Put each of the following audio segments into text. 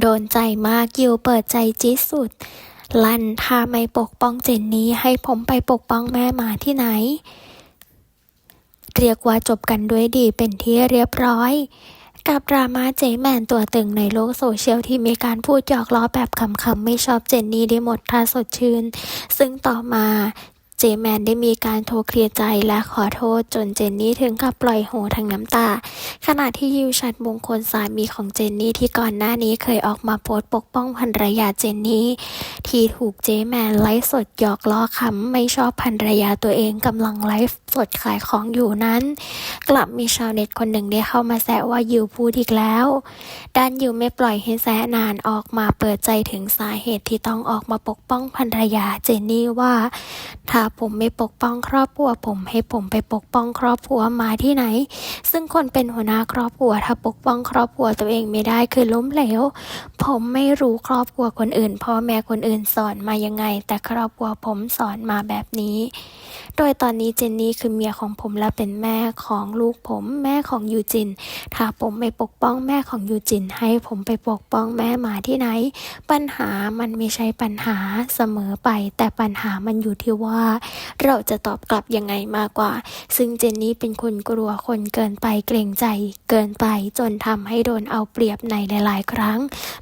โดนใจมากยิวเปิดใจจี๊ดสุด ลั่นถ้าไม่ปกป้องเจนนี่ให้ผมไปปกป้องแม่หมาที่ไหน เรียกว่าจบกันด้วยดีเป็นที่เรียบร้อย กับดราม่าเจแมนตัวตึงในโลกโซเชียลที่มีการพูดหยอกล้อแบบขำๆไม่ชอบเจนนี่ได้หมดท่าสดชื่น ซึ่งต่อมา เจแมนได้มีการโทรเคลียร์ใจและขอโทษจนเจนนี่ถึงกับปล่อยโฮทั้งน้ำตา ขณะที่ยิวชัดมงคลสามีของเจนนี่ที่ก่อนหน้านี้เคยออกมาโพสต์ปกป้องภรรยาเจนนี่ที่ถูกเจแมนไลฟ์สดหยอกล้อขำไม่ชอบภรรยาตัวเองกำลังไลฟ์สดขายของอยู่นั้น กลับมีชาวเน็ตคนหนึ่งได้เข้ามาแซะว่ายิวพูดอีกแล้วด้านยิวไม่ปล่อยให้แซะนานออกมาเปิดใจถึงสาเหตุที่ต้องออกมาปกป้องภรรยาเจนนี่ว่า ถ้าผมไม่ปกป้องครอบครัวผมให้ผมไปปกป้องครอบครัวมาที่ไหน ซึ่งคนเป็นหัวหน้าครอบครัวถ้าปกป้องครอบครัวตัวเองไม่ได้คือล้มเหลว ผมไม่รู้ครอบครัวคนอื่นพ่อแม่คนอื่นสอนมายังไง แต่ครอบครัวผมสอนมาแบบนี้ โดยตอนนี้เจนนี่คือเมียของผมและเป็นแม่ของลูกผมแม่ของยูจิน ถ้าผมไม่ปกป้องแม่ของยูจิน ให้ผมไปปกป้องแม่มาที่ไหน ปัญหามันไม่ใช่ปัญหาเสมอไป แต่ปัญหามันอยู่ที่ว่าเราจะตอบกลับยังไงมากกว่า ซึ่งเจนนี่เป็นคนกลัวคนเกินไปเกรงใจ เกินไปจนทำให้โดนเอาเปรียบในหลาย ๆ ครั้ง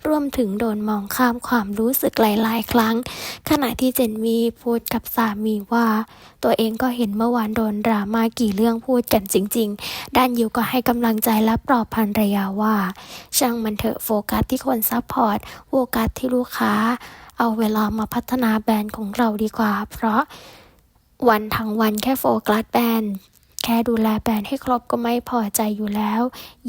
รวมถึงโดนมองข้ามความรู้สึกหลาย ๆ ครั้ง ขณะที่เจนนี่พูดกับสามีว่า ตัวเองก็เห็นเมื่อวานโดนดราม่ากี่เรื่องพูดกันจริง ๆ ด้านยิวก็ให้กำลังใจและปลอบภรรยาว่า ช่างมันเถอะโฟกัสที่คนซัพพอร์ตโฟกัสที่ลูกค้า เอาเวลามาพัฒนาแบรนด์ของเราดีกว่า เพราะวันทั้งวันแค่โฟกัสแบรนด์ ค่ดูแลแบรนด์ให้ครบก็ไม่พอใจอยู่แล้ว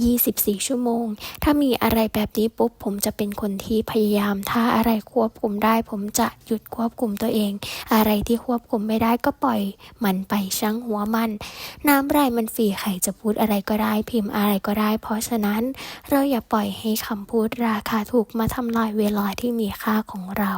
24 ชั่วโมง ถ้ามีอะไรแบบนี้ปุ๊บ ผมจะเป็นคนที่พยายาม ถ้าอะไรควบคุมได้ ผมจะหยุดควบคุมตัวเอง อะไรที่ควบคุมไม่ได้ก็ปล่อยมันไปช่างหัวมัน น้ำไรมันฟรีใครจะพูดอะไรก็ได้ พิมพ์อะไรก็ได้ เพราะฉะนั้นเราอย่าปล่อยให้คำพูดราคาถูกมาทำลายเวลาที่มีค่าของเรา